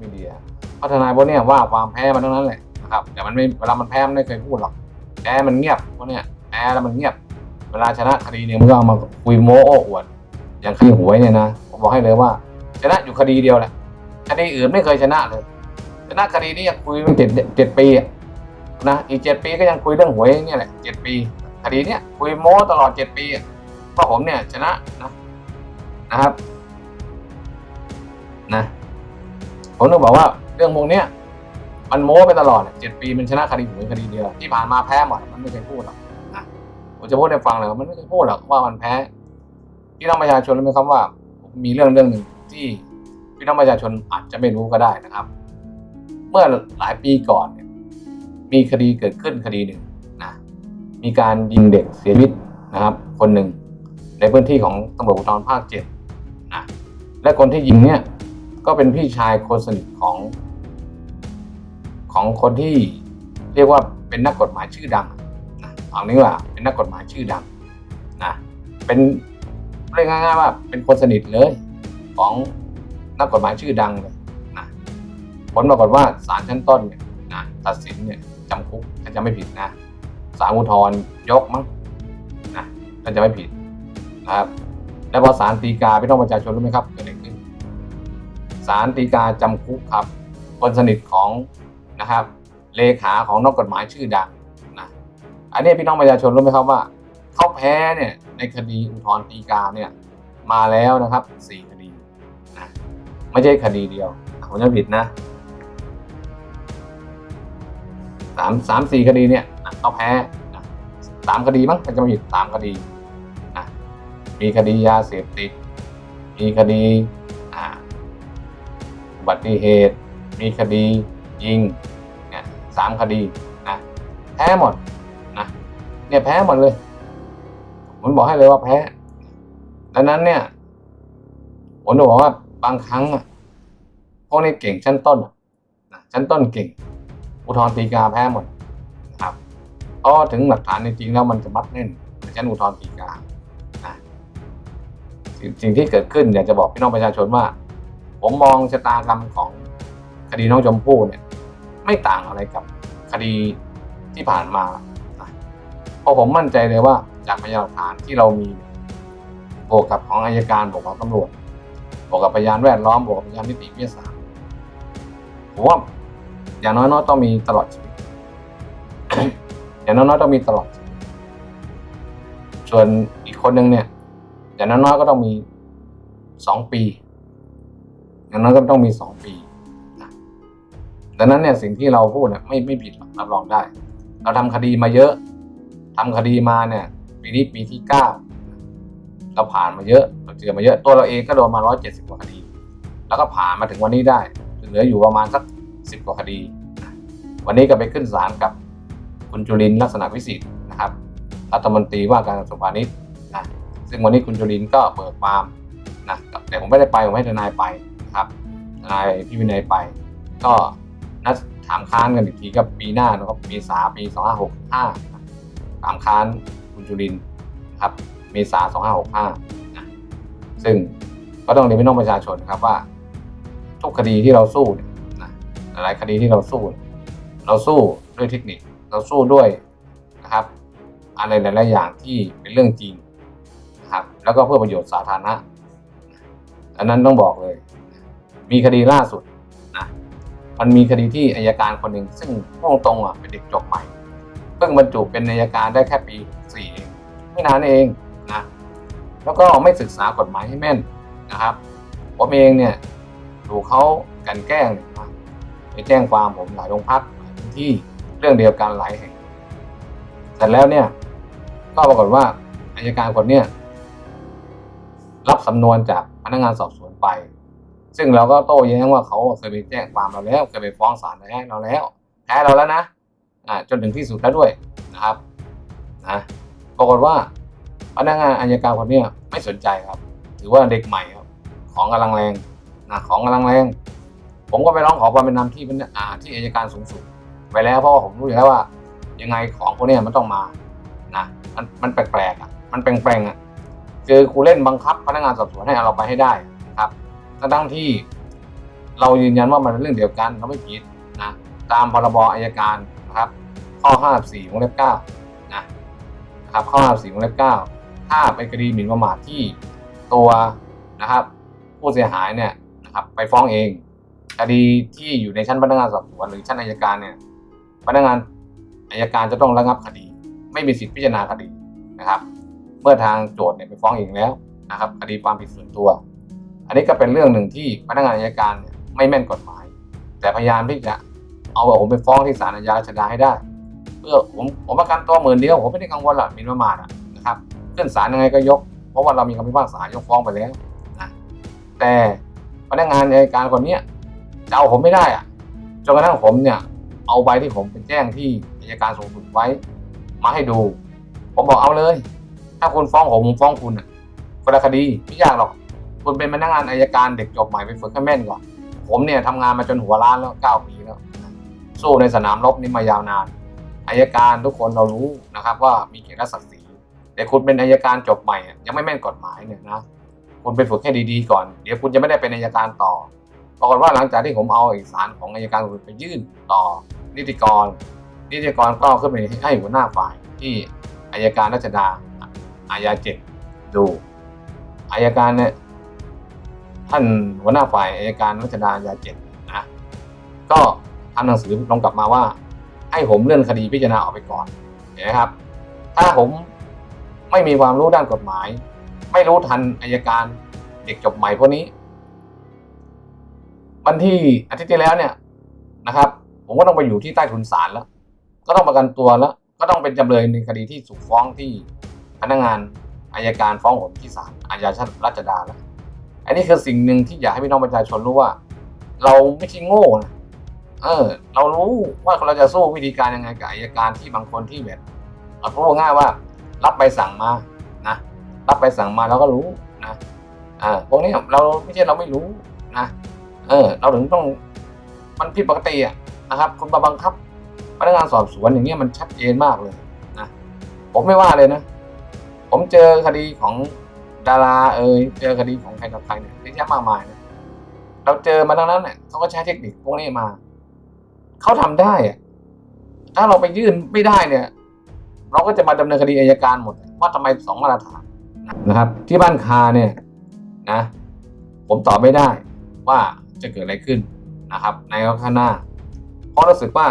มีเดียพราะทนาพวกเนี้ยว่าความแพ้มันทั้งนั้นแหละนะครับแต่มันไม่เวลามันแพ้มันไม่เคยพูดหรอกแพ้มันเงียบพวกเนี้ยแพ้แล้วมันเงียบ เวลาชนะคดีเนี่ยมันก็เอามาคุยโม้โอ้อวดอย่างคดีหวยเนี่ยนะผมบอกให้เลยว่า ชนะอยู่คดีเดียวแหละคดีอื่นไม่เคยชนะเลยชนะคดีนี้ยังคุยมันเจ็ดเจ็ดปีนะอีกเจ็ดปีก็ยังคุยเรื่องหวยเนี่ยแหละเจ็ดปี คดีเนี้ยคุยโม้ตลอดเจ็ดปีเพราะผมเนี่ยชนะนะนะครับ นะ ผมต้องบอกว่าเรื่องพวกเนี้ยมันโม้ไปตลอดเจ็ดปีมันชนะคดีหวยคดีเดียวที่ผ่านมาแพ้หมดมันไม่เคยพูดหรอกนะผมจะพูดให้ฟังเลยว่ามันไม่เคยพูดหรอกว่ามันแพ้พี่น้องประชาชนรู้ไหมครับว่ามมีเรื่องเรื่องหนึ่งที่พี่น้องประชาชนอาจจะไม่รู้ก็ได้นะครับ เมื่อหลายปีก่อนเนี่ยมีคดีเกิดขึ้นคดีหนึ่งนะมีการยิงเด็กเสียชีวิตนะครับ คนหนึ่งในพื้นที่ของตำรวจภูธรภาคเจ็ดนะและคนที่ยิงเนี่ย ก็เป็นพี่ชายคนสนิทของ ของคนที่เรียกว่าเป็นนักกฎหมายชื่อดังนะเอานี้ว่าเป็นนักกฎหมายชื่อดังนะเป็นเรียกง่ายๆว่าเป็นคนสนิทเลยของนักกฎหมายชื่อดังเลยนะผลปรากฏว่าศาลชั้นต้นเนี่ยนะตัดสินเนี่ยจำคุกถ้าจะไม่ผิดนะศาลอุทธรณ์ยกมั้งนะถ้าจะไม่ผิดนะครับแล้วพอศาลฎีกาพี่น้องประชาชนรู้ไหมครับเกิดอะไร ศาลฎีกาจำคุกครับ คนสนิทของนะครับ เลขาของนักกฎหมายชื่อดังนะอันนี้พี่น้องประชาชนรู้ไหมครับว่าเขาแพ้เนี่ยในคดีอุทธรณ์ฎีกาเนี่ยมาแล้วนะครับสี่คดีนะไม่ใช่คดีเดียวผมจะผิดนะสามสามสี่คดีเนี่ยนะเขาแพ้นะสามคดีมั้งถ้าจะไม่ผิดสามคดีนะมีคดียาเสพติดมีคดี บัติเหตุ มีคดียิงเนี่ยสามคดีนะแพ้หมดนะเนี่ยแพ้หมดเลยผมบอกให้เลยว่าแพ้ดังนั้นเนี่ยผมจะบอกว่าบางครั้งอะพวกนี้เก่งชั้นต้นนะชั้นต้นเก่ง อุทธรณ์ฎีกาแพ้หมดนะครับเพราะถึงหลักฐานจริงแล้วมันจะมัดแน่นในชั้นอุทธรณ์ฎีกานะสิ่งที่เกิดขึ้นอยากจะบอกพี่น้องประชาชนว่า ผมมองชะตากรรมของคดีน้องชมพู่เนี่ยไม่ต่างอะไรกับคดีที่ผ่านมาเพราะผมมั่นใจเลยว่าจากพยานหลักฐานที่เรามีบวกกับของอายการบวกกับตำรวจบวกกับพยานแวดล้อมบวกกับพยานนิติวิทยาศาสตร์ผมว่าอย่างน้อยๆต้องมีตลอดชีวิตอย่างน้อยๆต้องมีตลอดชีวิตส่วนอีกคนหนึ่งเนี่ยอย่างน้อยๆก็ต้องมีสองปี อย่างนั้นก็ต้องมีสองปีดังนั้นเนี่ยสิ่งที่เราพูดเนี่ยไม่ไม่ผิดรับรองได้ เราทำคดีมาเยอะทำคดีมาเนี่ยปีนี้ปีที่เก้าเราผ่านมาเยอะ เราเจอมาเยอะตัวเราเองก็โดนมาร้อยเจ็ดสิบกว่าคดี แล้วก็ผ่านมาถึงวันนี้ได้เหลืออยู่ประมาณสักสิบกว่าคดี วันนี้ก็ไปขึ้นศาลกับคุณจุลินลักษณะวิสิทธิ์นะครับรัฐมนตรีว่าการกระทรวงพาณิชย์นะซึ่งวันนี้คุณจุลินก็เบิกความนะแต่ผมไม่ได้ไปผมให้ทนายไป นะครับทนายพี่วินัยไป ก็นัดถามค้านกันอีกทีก็ปีหน้านะครับเมษาปีสองห้าหกห้าถามค้านคุณจุลินนะครับเมษาสองห้าหกห้าซึ่งก็ต้องเรียนพี่น้องประชาชนครับว่า ทุกคดีที่เราสู้เนี่ยนะหลายคดีที่เราสู้เนี่ยเราสู้ด้วยเทคนิค เราสู้ด้วยนะครับ อะไรหลาย ๆ อย่างที่เป็นเรื่องจริงนะครับ แล้วก็เพื่อประโยชน์สาธารณะอันนั้นต้องบอกเลย มีคดีล่าสุดนะมันมีคดีที่อายการคนหนึ่งซึ่งพูดตรงอะเป็นเด็กจบใหม่ เพิ่งบรรจุเป็นอายการได้แค่ปีสี่เองไม่นานเองนะแล้วก็ไม่ศึกษากฎหมายให้แม่นนะครับผมเองเนี่ยถูกเขากันแกล้งนะไปแจ้งความผมหลายโรงพักหลายพื้นที่เรื่องเดียวกันหลายแห่งเสร็จแล้วเนี่ยก็ปรากฏว่าอายการคนเนี้ยรับสำนวนจากพนักงานสอบสวนไป ซึ่งเราก็โต้แย้งว่าเขาเคยไปแจ้งความเราแล้วเคยไปฟ้องศาลแล้วเราแล้วแพ้เราแล้วนะอ่าจนถึงที่สุดแล้วด้วยนะครับนะปรากฏว่าพนักงานอัยการคนนี้ไม่สนใจครับ ถือว่าเด็กใหม่ครับของกำลังแรงนะของกำลังแรง ผมก็ไปร้องขอความเป็นธรรมที่เป็นอ่าที่อัยการสูงสุดไปแล้วเพราะว่าผมรู้อยู่แล้วว่า ยังไงของพวกนี้มันต้องมานะมันมันแปลกๆอะมันแปลงๆอะคือครูเล่นบังคับพนักงานสอบสวนให้เอาเราไปให้ได้ ทั้งที่ เรายืนยันว่ามันเป็นเรื่องเดียวกันเราไม่ผิดนะตามพรบอายการนะครับ ข้อ 54วงเล็บ9นะนะครับข้อ 54วงเล็บ9ถ้าเป็นคดีหมิ่นประมาทที่ตัวนะครับ ผู้เสียหายเนี่ยนะครับ ไปฟ้องเองคดีที่อยู่ในชั้นพนักงานสอบสวนหรือชั้นอัยการเนี่ยพนักงานอัยการจะต้องระงับคดี ไม่มีสิทธิพิจารณาคดีนะครับ เมื่อทางโจทย์เนี่ยไปฟ้องเองแล้วนะครับ คดีความผิดส่วนตัว อันนี้ก็เป็นเรื่องหนึ่งที่พนักงานอัยการเนี่ยไม่แม่นกฎหมาย แต่พยายามที่จะเอาผมไปฟ้องที่ศาลอาญาชดาให้ได้ เพื่อผมผมประกันตัวหมื่นเดียวผมไม่ได้กังวลหรอกมินประมาทนะครับขึ้นศาลยังไงก็ยก เพราะว่าเรามีคำพิพากษายกฟ้องไปแล้วนะแต่พนักงานอัยการคนนี้จะเอาผมไม่ได้อะจนกระทั่งผมเนี่ยเอาใบที่ผมเป็นแจ้งที่อัยการสูงสุดไว้ มาให้ดู ผมบอกเอาเลย ถ้าคุณฟ้องผมผมฟ้องคุณอะคนละคดีไม่ยากหรอก คุณเป็นพนักงานอายการเด็กจบใหม่ไปฝึกให้แม่นก่อน ผมเนี่ยทำงานมาจนหัวล้านแล้วเก้าปีแล้ว สู้ในสนามรบนี่มายาวนานอายการทุกคนเรารู้นะครับ ว่ามีเกียรติศักดิ์ศรีแต่คุณเป็นอายการจบใหม่ยังไม่แม่นกฎหมายเนี่ยนะคุณไปฝึกให้ดีๆก่อน เดี๋ยวคุณจะไม่ได้เป็นอายการต่อปรากฏว่าหลังจากที่ผมเอาเอกสารของอายการสูงสุดไปยื่นต่อ นิติกร นิติกรก็ขึ้นไปให้หัวหน้าฝ่ายที่อายการรัชดาอาญาเจ็ดดูอายการเนี่ย ท่านหัวหน้าฝ่ายอายการรัชดาอาเจ็ดนะก็ทำหนังสือลงกลับมาว่า ให้ผมเลื่อนคดีพิจารณาออกไปก่อนเห็นไหมครับ ถ้าผมไม่มีความรู้ด้านกฎหมาย ไม่รู้ทันอายการเด็กจบใหม่พวกนี้ วันที่อาทิตย์ที่แล้วเนี่ยนะครับ ผมก็ต้องไปอยู่ที่ใต้ถุนศาลแล้ว ก็ต้องประกันตัวแล้ว ก็ต้องเป็นจำเลยในคดีที่ถูกฟ้องที่พนักงานอายการฟ้องผมที่ศาลอาญารัชดาแล้ว อันนี้คือสิ่งหนึ่งที่อยากให้พี่น้องประชาชนรู้ว่า เราไม่ใช่โง่นะเออ เรารู้ว่าเราจะสู้วิธีการยังไงกับอายการที่บางคนที่แบบเอาพูดง่ายว่า รับใบสั่งมานะรับใบสั่งมาเราก็รู้นะอ่าพวกนี้เราไม่ใช่เราไม่รู้นะเออ เราถึงต้องมันผิดปกติอะนะครับคุณมาบังคับพนักงานสอบสวนอย่างเงี้ยมันชัดเจนมากเลยนะผมไม่ว่าเลยนะ ผมเจอคดีของ ดาราเอ่ยเจอคดีของใครกับใครเนี่ยเยอะแยะมากมายนะเราเจอมาทั้งนั้นเนี่ยเขาก็ใช้เทคนิคพวกนี้มาเขาทำได้อะถ้าเราไปยื่นไม่ได้เนี่ย เราก็จะมาดำเนินคดีอายการหมด ว่าทำไมสองมาตรฐานนะครับ ที่บ้านคาเนี่ยนะ ผมตอบไม่ได้ว่าจะเกิดอะไรขึ้นนะครับ ในข้างหน้า เพราะรู้สึกว่า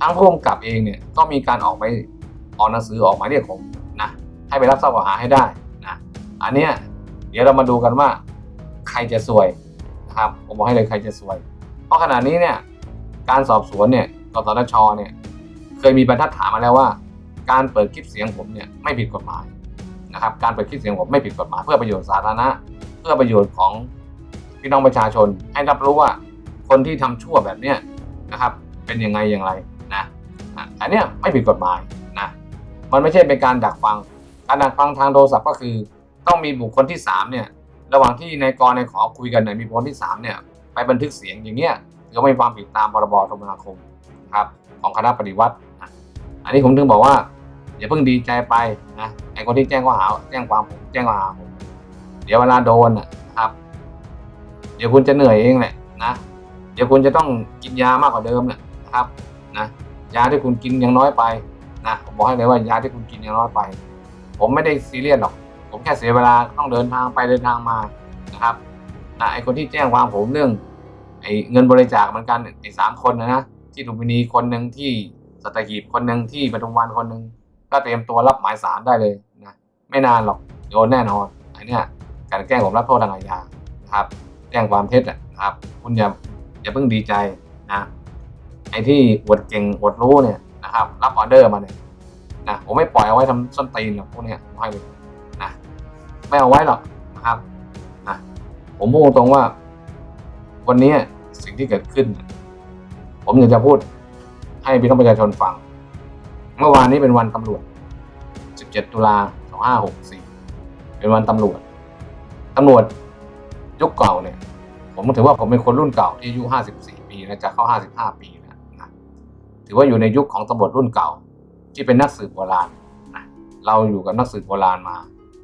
ทางผู้กำกับเองเนี่ยก็มีการออกไปออกหนังสือออกหมายเรียกผมนะให้ไปรับทราบข้อหาให้ได้ อันเนี้ยเดี๋ยวเรามาดูกันว่า ใครจะซวยนะครับผมบอกให้เลยใครจะซวย เพราะขณะนี้เนี่ยการสอบสวนเนี่ยกสทชเนี่ยเคยมีบรรทัดฐานมาแล้วว่า การเปิดคลิปเสียงผมเนี่ยไม่ผิดกฎหมายนะครับการเปิดคลิปเสียงผมไม่ผิดกฎหมายเพื่อประโยชน์สาธารณะ เพื่อประโยชน์ของพี่น้องประชาชน ให้รับรู้ว่าคนที่ทำชั่วแบบเนี้ยนะครับเป็นยังไงอย่างไรนะอะอันเนี้ยไม่ผิดกฎหมายนะมันไม่ใช่เป็นการดักฟัง การดักฟังทางโทรศัพท์ก็คือ ต้องมีบุคคลที่สามเนี่ยระหว่างที่นายกรนายขอคุยกันเนี่ยมีบุคคลที่สามเนี่ยไปบันทึกเสียงอย่างเงี้ยถือว่ามีความผิดตามพรบโทรคมนาคมครับของคณะปฏิวัติอันนี้ผมถึงบอกว่าอย่าเพิ่งดีใจไปนะไอ้คนที่แจ้งข้อหาแจ้งความผมแจ้งข้อหาผมเดี๋ยวเวลาโดนนะนะครับ เดี๋ยวคุณจะเหนื่อยเองแหละนะเดี๋ยวคุณจะต้องกินยามากกว่าเดิมแหละนะครับนะยาที่คุณกินยังน้อยไปนะผมบอกให้เลยว่ายาที่คุณกินยังน้อยไป ผมไม่ได้ซีเรียสหรอก ผมแค่เสียเวลาต้องเดินทางไปเดินทางมานะครับนะไอคนที่แจ้งความผมเรื่องไอเงินบริจาคเหมือนกันไอสามคนนะนะที่ลุมพินีคนหนึ่งที่สัตหีบคนหนึ่งที่ปทุมวันคนหนึ่งก็เตรียมตัวรับหมายสารได้เลยนะไม่นานหรอกโดนแน่นอนไอเนี้ยการแกล้งผมรับโทษทางอาญานะครับ แจ้งความเท็จนะครับ คุณอย่าอย่าเพิ่งดีใจนะไอที่อวดเก่งอวดรู้เนี่ยนะครับ รับออเดอร์มาเนี่ยนะผมไม่ปล่อยเอาไว้ทำส้นตีนหรอกพวกเนี้ยผมให้เลย ไม่เอาไว้หรอกนะครับนะผมพูดตรงว่า วันนี้สิ่งที่เกิดขึ้น ผมอยากจะพูดให้พี่น้องประชาชนฟัง เมื่อวานนี้เป็นวันตำรวจ 17 ตุลา 2564 เป็นวันตำรวจตำรวจยุคเก่าเนี่ย ผมถือว่าผมเป็นคนรุ่นเก่าที่อายุ 54 ปีแล้วจะเข้า 55 ปีแล้วนะถือว่าอยู่ในยุคของตำรวจรุ่นเก่าที่เป็นนักสืบโบราณนะเราอยู่กับนักสืบโบราณมา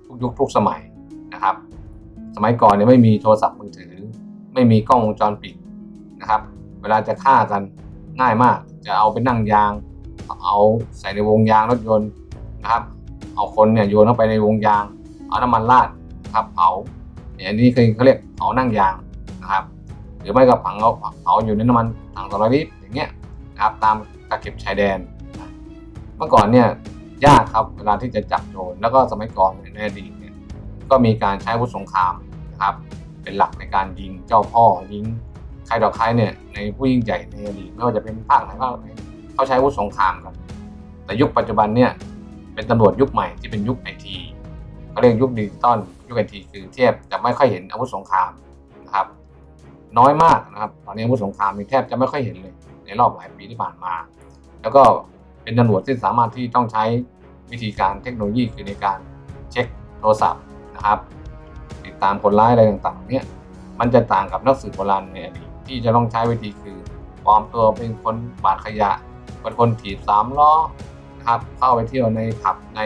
ทุกยุคทุกสมัยนะครับ สมัยก่อนเนี่ยไม่มีโทรศัพท์มือถือ ไม่มีกล้องวงจรปิดนะครับ เวลาจะฆ่ากันง่ายมาก จะเอาไปนั่งยาง เอาใส่ในวงยางรถยนต์นะครับ เอาคนเนี่ยโยนเข้าไปในวงยาง เอาน้ำมันราดนะครับเผาเนี่ยอันนี้คือเขาเรียกเผานั่งยางนะครับ หรือไม่ก็ผังเอาเผาอยู่ในน้ำมันถังสำหรับลิตอย่างเงี้ยนะครับตามตะเข็บชายแดน เมื่อก่อนเนี่ย ยากครับเวลาที่จะจับโจรแล้วก็สมัยก่อนในอดีตเนี่ยก็มีการใช้อาวุธสงครามนะครับ เป็นหลักในการยิงเจ้าพ่อยิงใครต่อใครเนี่ยในผู้ยิ่งใหญ่ในอดีตไม่ว่าจะเป็นภาคไหนภาคไหนเขาใช้อาวุธสงครามกัน แต่ยุคปัจจุบันเนี่ยเป็นตำรวจยุคใหม่ที่เป็นยุคไอทีเขาเรียกยุคดิจิตอลยุคไอทีคือเทียบจะไม่ค่อยเห็นอาวุธสงครามนะครับ น้อยมากนะครับตอนนี้อาวุธสงครามมีแทบจะไม่ค่อยเห็นเลย ในรอบหลายปีที่ผ่านมา แล้วก็ เป็นตำรวจที่สามารถที่ต้องใช้วิธีการเทคโนโลยีคือในการเช็คโทรศัพท์นะครับ ติดตามคนร้ายอะไรต่างๆ เนี่ยมันจะต่างกับนักสืบโบราณในอดีตที่จะต้องใช้วิธีคือปลอมตัวเป็นคนบาดขยะเป็นคนถีบสามล้อนะครับเข้าไปเที่ยวในผับใน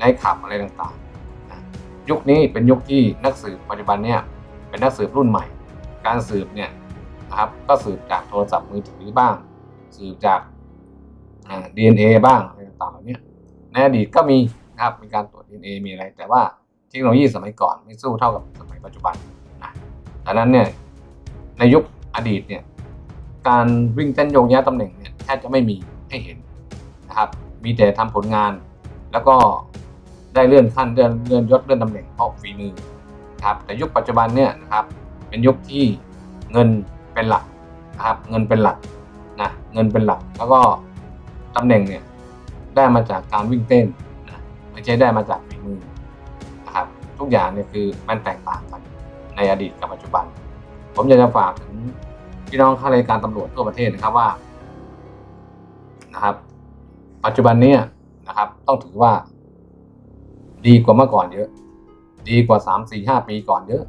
ในขับอะไรต่างๆนะยุคนี้เป็นยุคที่นักสืบปัจจุบันเนี่ยเป็นนักสืบรุ่นใหม่ การสืบเนี่ยนะครับก็สืบจากโทรศัพท์มือถือบ้าง สืบจาก DNA บ้างอะไรต่างๆเหล่านี้ในอดีตก็มีนะครับมีการตรวจ DNA มีอะไร แต่ว่าเทคโนโลยีสมัยก่อนไม่สู้เท่ากับสมัยปัจจุบันนะดังนั้นเนี่ยในยุคอดีตเนี่ยการวิ่งเต้นโยงย้ายตำแหน่งเนี่ยแทบจะไม่มีให้เห็นนะครับ มีแต่ทำผลงาน แล้วก็ได้เลื่อนขั้นเลื่อนเลื่อนยศเลื่อนตำแหน่งเพราะฝีมือครับแต่ยุคปัจจุบันเนี่ยนะครับเป็นยุคที่เงินเป็นหลักนะครับเงินเป็นหลักนะเงินเป็นหลักแล้วก็ ตำแหน่งเนี่ยได้มาจากการวิ่งเต้นนะไม่ใช่ได้มาจากฝีมือนะครับทุกอย่างเนี่ยคือมันแตกต่างกันในอดีตกับปัจจุบัน ผมอยากจะฝากถึงพี่น้องข้าราชการตำรวจทั่วประเทศนะครับว่านะครับ ปัจจุบันเนี้นะครับ ต้องถือว่า ดีกว่าเมื่อก่อนเยอะ ดีกว่าสามสี่ห้าปีก่อนเยอะ